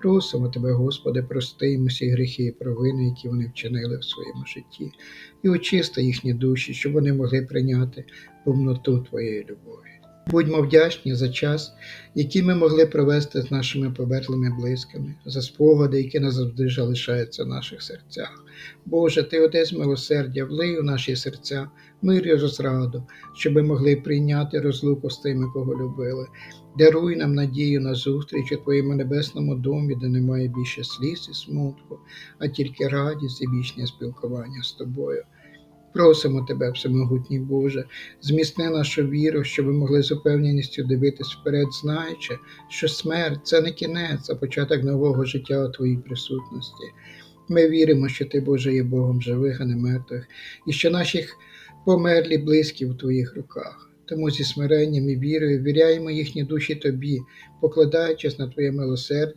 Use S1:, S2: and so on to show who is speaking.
S1: Просимо Тебе, Господи, прости їм усі гріхи і провини, які вони вчинили в своєму житті, і очисти їхні душі, щоб вони могли прийняти повноту Твоєї любові. Будьмо вдячні за час, який ми могли провести з нашими померлими близькими, за спогади, які назавжди залишаються в наших серцях. Боже, Ти Отець милосердя, влий у наші серця мир і розраду, щоб ми могли прийняти розлуку з тими, кого любили. Даруй нам надію на зустріч у Твоєму небесному домі, де немає більше сліз і смутку, а тільки радість і вічне спілкування з Тобою. Просимо Тебе, Всемогутній Боже, зміцни нашу віру, щоб ми могли з упевненістю дивитись вперед, знаючи, що смерть це не кінець, а початок нового життя у Твоїй присутності. Ми віримо, що Ти, Боже, є Богом живих, а не мертвих, і що наших померлі близькі в Твоїх руках. Тому зі смиренням і вірою віряємо їхні душі Тобі, покладаючись на Твоє милосердя.